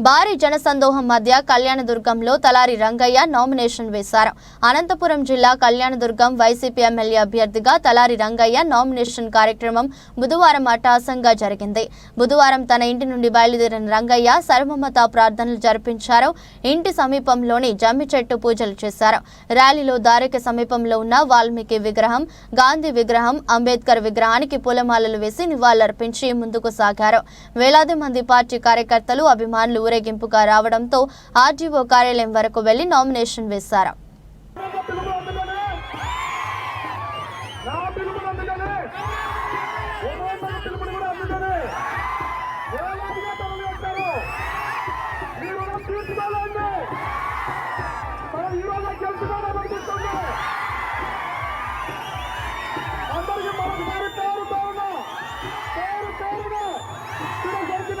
భారీ జనసందోహం మధ్య కళ్యాణదుర్గంలో తలారి రంగయ్య నామినేషన్ వేశారు. అనంతపురం జిల్లా కళ్యాణదుర్గం వైసీపీ ఎమ్మెల్యే అభ్యర్థిగా తలారి రంగయ్య నామినేషన్ కార్యక్రమం బుధవారం అటాసంగా జరిగింది. బుధవారం తన ఇంటి నుండి బయలుదేరిన రంగయ్య సర్వమత ప్రార్థనలు జరిపించారు. ఇంటి సమీపంలోని జమ్మి చెట్టు పూజలు చేశారు. ర్యాలీలో దారికి సమీపంలో ఉన్న వాల్మీకి విగ్రహం గాంధీ విగ్రహం అంబేద్కర్ విగ్రహానికి పూలమాలలు వేసి నివాళులర్పించి ముందుకు సాగారు. వేలాది మంది పార్టీ కార్యకర్తలు అభిమానులు ఊరేగింపుగా రావడంతో ఆర్డీఓ కార్యాలయం వరకు వెళ్ళి నామినేషన్ వేశారు. అందరికీ మరొకసారి పేరు పేరున పేరు పేరున ఇక్కడ గెలిచిన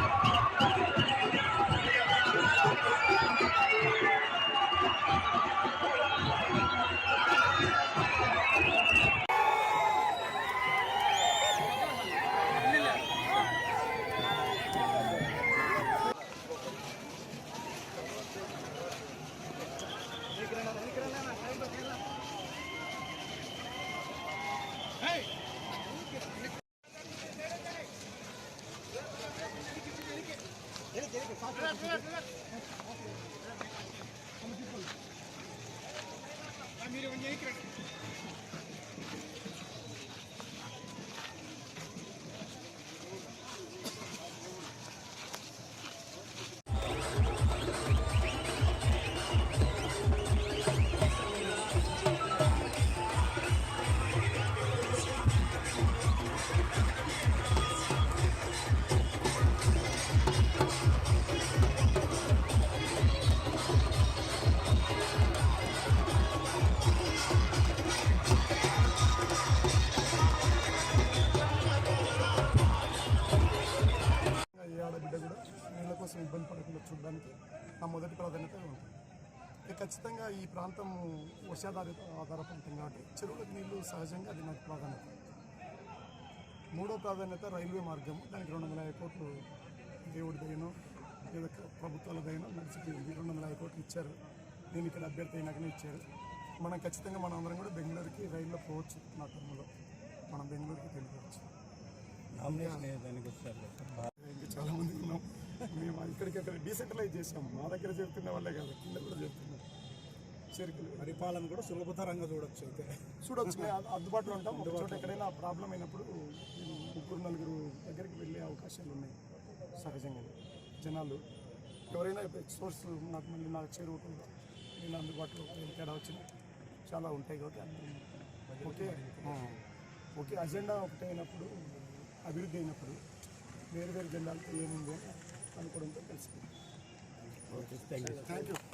Amir, when you eat it. కోసం ఇబ్బంది పడకుండా చూడడానికి నా మొదటి ప్రాధాన్యత ఉంటుంది. ఇక ఖచ్చితంగా ఈ ప్రాంతం వర్షాధారిత ఆధారపడుతుంది కాబట్టి చెరువులకు నీళ్ళు సహజంగా అది నాకు ప్రాధాన్యత. మూడో ప్రాధాన్యత రైల్వే మార్గం. దానికి రెండు వందల యాభై కోట్లు దేవుడి లేదా ప్రభుత్వాల దయను రెండు వందల యాభై కోట్లు ఇచ్చారు. నేను ఇక్కడ అభ్యర్థి అయినాకనే ఇచ్చారు. మనం ఖచ్చితంగా మనం అందరం కూడా బెంగళూరుకి రైల్లో పోవచ్చు నా టర్మ్లో మనం బెంగళూరుకి వెళ్ళిపోవచ్చు నామినేషన్ ఏ దానికి వచ్చారు ఇంకా చాలా మంది ఉన్నాం మేము ఇక్కడికి అక్కడ డీసెంట్రలైజ్ చేసాం మా దగ్గర చేరుతున్న వాళ్ళే కాదు కింద కూడా చేరుతున్నాం చేరికలు పరిపాలన కూడా సులభతరంగా చూడొచ్చు అయితే. చూడొచ్చు అందుబాటులో ఉంటాం. చోట ఎక్కడైనా ప్రాబ్లం అయినప్పుడు నేను ముగ్గురు నలుగురు దగ్గరికి వెళ్ళే అవకాశాలు ఉన్నాయి సహజంగా జనాలు ఎవరైనా సోర్స్ నాకు మళ్ళీ నాకు చేరువకుండా నేను అందుబాటులో తేడా వచ్చినా చాలా ఉంటాయి కాబట్టి ఆ, ఒకే అజెండా ఒకటే అయినప్పుడు అభివృద్ధి అయినప్పుడు వేరు వేరు జెండాలతో ఏముంది అనుకోవడంతో కలిసి ఓకే థ్యాంక్ యూ